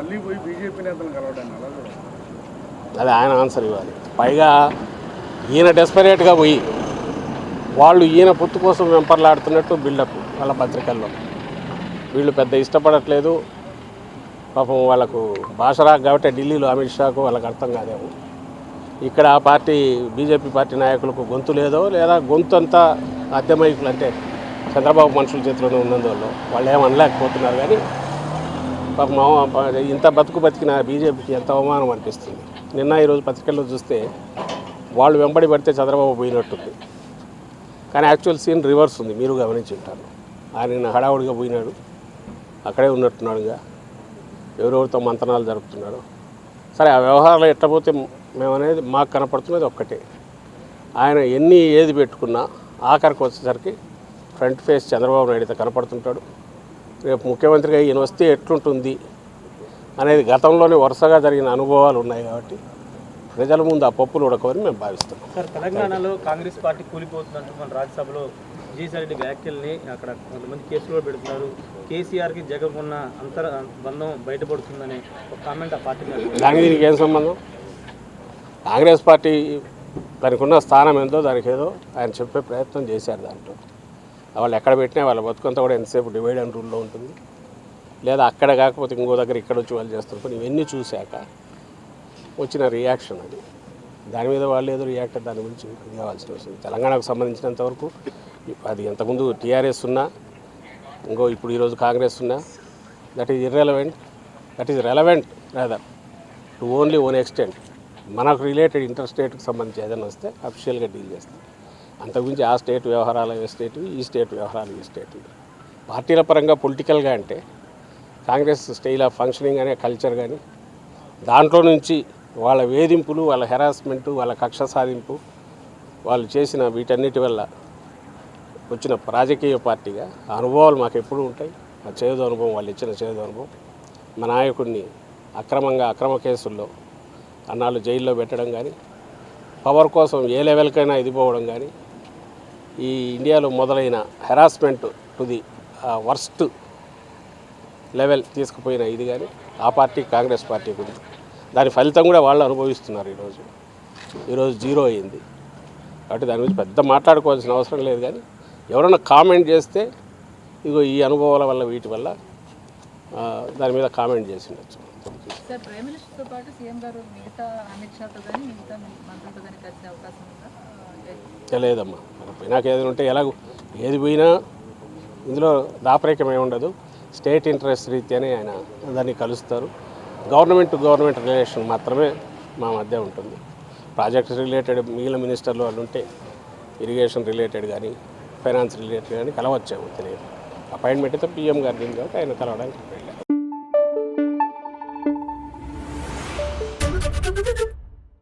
మళ్ళీ పోయి బీజేపీ నేతలు కలవడానికి అది ఆయన ఆన్సర్ ఇవ్వాలి. పైగా ఈయన డెస్పరేట్గా పోయి వాళ్ళు ఈయన పొత్తు కోసం వెంపర్లాడుతున్నట్టు బిల్డప్ వాళ్ళ పత్రికల్లో. వీళ్ళు పెద్ద ఇష్టపడట్లేదు. పాపం వాళ్ళకు భాష రాక కాబట్టి ఢిల్లీలో అమిత్ షాకు వాళ్ళకి అర్థం కాదేమో. ఇక్కడ ఆ పార్టీ బీజేపీ పార్టీ నాయకులకు గొంతు లేదో లేదా గొంతు అంతా అద్దెమైకులు అంటే చంద్రబాబు మనుషుల చేతిలోనే ఉన్నందువల్ల వాళ్ళు ఏమనలేకపోతున్నారు కానీ ఇంత బతుకు బతికిన బీజేపీకి ఎంత అవమానం అనిపిస్తుంది. నిన్న ఈరోజు పత్రికల్లో చూస్తే వాళ్ళు వెంబడి పడితే చంద్రబాబు పోయినట్టుంది. కానీ యాక్చువల్ సీన్ రివర్స్ ఉంది మీరు గమనించి ఉంటారు ఆయన నిన్న హడావుడిగా పోయినాడు అక్కడే ఉన్నట్టున్నాడుగా ఎవరెవరితో మంతనాలు జరుపుతున్నాడు. సరే ఆ వ్యవహారాలు ఎట్టబోతే మేమనేది మాకు కనపడుతున్నది ఒక్కటే. ఆయన ఎన్ని ఏది పెట్టుకున్నా ఆఖరికి వచ్చేసరికి ఫ్రంట్ ఫేస్ చంద్రబాబు నాయుడుతో కనపడుతుంటాడు. రేపు ముఖ్యమంత్రిగా ఈయన వస్తే ఎట్లుంటుంది అనేది గతంలోనే వరుసగా జరిగిన అనుభవాలు ఉన్నాయి కాబట్టి ప్రజల ముందు ఆ పప్పులు ఉడకవని మేము భావిస్తున్నాం. సార్ తెలంగాణలో కాంగ్రెస్ పార్టీ కూలిపోతుందంటూ మన రాజ్యసభలో విజయసాయి రెడ్డి వ్యాఖ్యల్ని అక్కడ కొంతమంది కేసులు పెడుతున్నారు. కేసీఆర్కి జగన్ ఉన్న అంతర బంధం బయటపడుతుందనే ఒక కామెంట్ ఆ పార్టీ దానికి దీనికి ఏం సంబంధం? కాంగ్రెస్ పార్టీ దానికి ఉన్న స్థానం ఏందో దానికి ఏదో ఆయన చెప్పే ప్రయత్నం చేశారు దాంట్లో. వాళ్ళు ఎక్కడ పెట్టినా వాళ్ళ బతుకంతా కూడా ఎంతసేపు డివైడ్ అండ్ రూల్లో ఉంటుంది. లేదా అక్కడ కాకపోతే ఇంకో దగ్గర ఇక్కడ వచ్చి వాళ్ళు చేస్తారు. కానీ ఇవన్నీ చూశాక వచ్చిన రియాక్షన్ అది. దాని మీద వాళ్ళు ఏదో రియాక్ట్ దాని గురించి కావాల్సిన వస్తుంది తెలంగాణకు సంబంధించినంత వరకు అది ఇంతకుముందు టీఆర్ఎస్ ఉన్నా ఇంకో ఇప్పుడు ఈరోజు కాంగ్రెస్ ఉన్నా that is irrelevant that is relevant rather to only own extent మనకు రిలేటెడ్ ఇంటర్ స్టేట్కి సంబంధించి ఏదైనా వస్తే అఫిషియల్గా డీల్ చేస్తాం. అంతకుమించి ఆ స్టేట్ వ్యవహారాలు ఏ స్టేట్ ఈ స్టేట్ వ్యవహారాలు ఈ స్టేట్. పార్టీల పరంగా పొలిటికల్గా అంటే కాంగ్రెస్ స్టైల్ ఆఫ్ ఫంక్షనింగ్ అనే కల్చర్ కానీ దాంట్లో నుంచి వాళ్ళ వేధింపులు వాళ్ళ హెరాస్మెంటు వాళ్ళ కక్ష సాధింపు వాళ్ళు చేసిన వీటన్నిటి వల్ల వచ్చిన రాజకీయ పార్టీగా ఆ అనుభవాలు మాకు ఎప్పుడూ ఉంటాయి. ఆ చేదు అనుభవం వాళ్ళు ఇచ్చిన చేదు అనుభవం. మా నాయకుడిని అక్రమంగా అక్రమ కేసుల్లో అన్నాళ్ళు జైల్లో పెట్టడం కానీ పవర్ కోసం ఏ లెవెల్కైనా ఇదిపోవడం కానీ ఈ ఇండియాలో మొదలైన harassment to the worst level తీసుకుపోయిన ఇది కానీ ఆ పార్టీ కాంగ్రెస్ పార్టీ గురించి. దాని ఫలితం కూడా వాళ్ళు అనుభవిస్తున్నారు ఈరోజు. ఈరోజు జీరో అయింది. కాబట్టి దాని గురించి పెద్ద మాట్లాడుకోవాల్సిన అవసరం లేదు కానీ ఎవరైనా కామెంట్ చేస్తే ఇగో ఈ అనుభవాల వల్ల వీటి వల్ల దాని మీద కామెంట్ చేసి ఉండొచ్చు ప్రైమ్ మినిస్టర్తో పాటు సీఎం గారు మిగతా అమిత్ షాతో కానీ మిగతా మంత్రులతో కానీ కలిసే అవకాశం ఉందా? లేదమ్మా మరి పోయినాక ఏదైనా ఉంటే ఎలాగో ఏది పోయినా ఇందులో దాపరికం ఉండదు. స్టేట్ ఇంట్రెస్ట్ రీత్యానే ఆయన దాన్ని కలుస్తారు. గవర్నమెంట్ టు గవర్నమెంట్ రిలేషన్ మాత్రమే మా మధ్య ఉంటుంది. ప్రాజెక్ట్ రిలేటెడ్ మిగిలిన మినిస్టర్లు వాళ్ళు ఉంటే ఇరిగేషన్ రిలేటెడ్ కానీ ఫైనాన్స్ రిలేటెడ్ కానీ కలవచ్చేమో తెలియదు. అపాయింట్మెంట్ అయితే పిఎం గారు కాబట్టి ఆయన కలవడానికి